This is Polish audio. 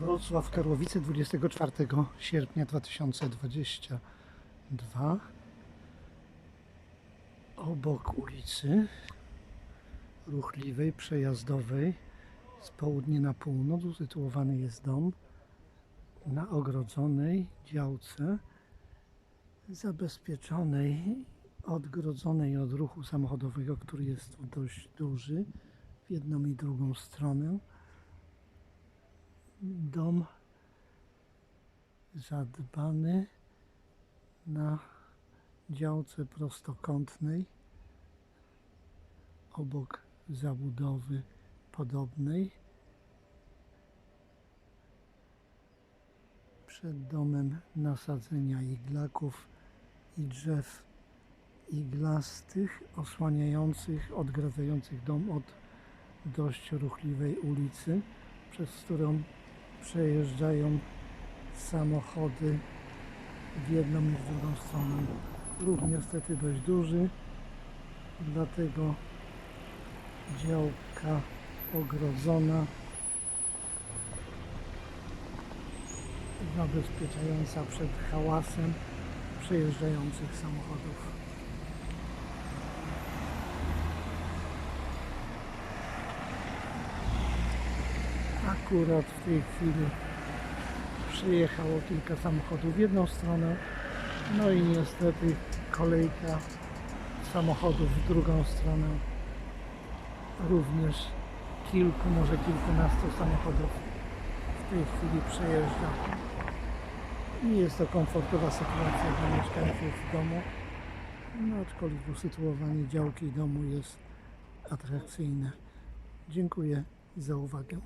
Wrocław Karłowice 24 sierpnia 2022 obok ulicy ruchliwej, przejazdowej z południa na północ usytuowany jest dom na ogrodzonej działce zabezpieczonej, odgrodzonej od ruchu samochodowego, który jest dość duży w jedną i drugą stronę. Dom zadbany na działce prostokątnej obok zabudowy podobnej. Przed domem nasadzenia iglaków i drzew iglastych osłaniających, odgradzających dom od dość ruchliwej ulicy, przez którą przejeżdżają samochody w jedną i w drugą stronę. Ruch niestety dość duży, dlatego działka ogrodzona, zabezpieczająca przed hałasem przejeżdżających samochodów. Akurat w tej chwili przyjechało kilka samochodów w jedną stronę, no i niestety kolejka samochodów w drugą stronę. Również kilku, może kilkunastu samochodów w tej chwili przejeżdża. Nie jest to komfortowa sytuacja dla mieszkańców domu, no aczkolwiek usytuowanie działki domu jest atrakcyjne. Dziękuję za uwagę.